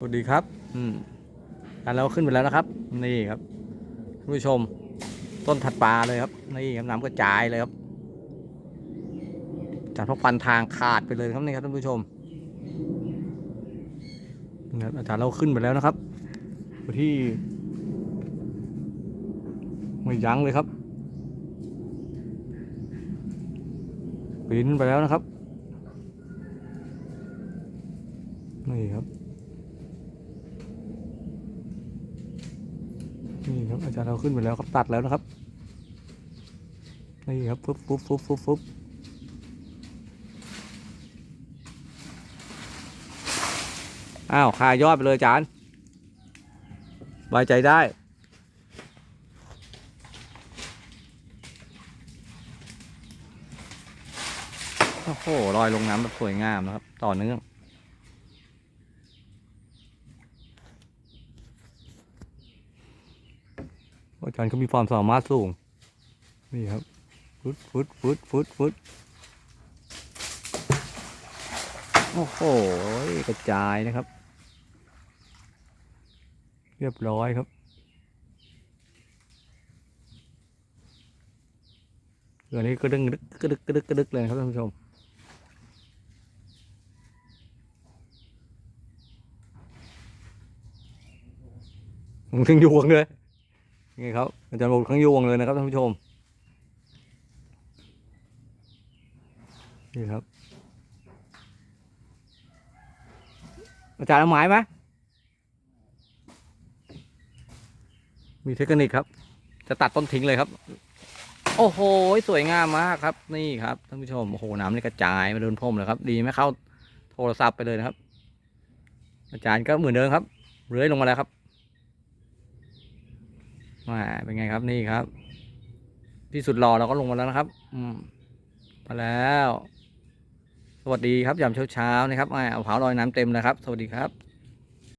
สวัสดีครับ อืมการเราขึ้นไปแล้วนะครับ นี่ครับท่านผู้ชม ต้นถัดปลาเลยครับ นี่ครับน้ำกระจายเลยครับ จากพวกปันทางขาดไปเลยครับนี่ครับท่านผู้ชมอาจารย์เราขึ้นไปแล้วนะครับที่ ไม่ยั้งเลยครับปีนไปแล้วนะครับ นี่ครับ นี่ครับ อาจารย์เราขึ้นไปแล้วครับตัดแล้วนะครับนี่ครับฟุบฟุบฟุบฟุบฟุบอ้าวคายอดไปเลยอาจารย์ไว้ใจได้โอ้โหลอยลงน้ำแบบสวยงามนะครับ ต่อเนื่อง อาจารย์เขามีความสามารถสูง นี่ครับ ฟุดฟุดฟุดฟุดฟุดโอ้โห กระจายนะครับ เรียบร้อยครับ เรือนี้ก็ดึงดึกกระดึกกระดึกกระดึกเลยครับท่านผู้ชมผมถึงยวงเลย นี่ครับอาจารย์บอกทั้งยวงเลยนะครับท่านผู้ชม นี่ครับ อาจารย์เอาไม้ไหมมีเทคนิคครับ จะตัดต้นทิ้งเลยครับ โอ้โห สวยงามมากครับ นี่ครับท่านผู้ชม โอ้โห น้ำนี่กระจายมาโดนพรมเลยครับ ดีไหมเข้าโทรศัพท์ไปเลยนะครับ อาจารย์ก็เหมือนเดิมครับ เลื้อยลงมาแล้วครับ มาเป็นไงครับนี่ครับ ที่สุดรอเราก็ลงมาแล้วนะครับ อืมมาแล้ว สวัสดีครับยามเช้าๆนะครับอ่าเอาเผาลอยน้ำเต็มแล้วครับ สวัสดีครับ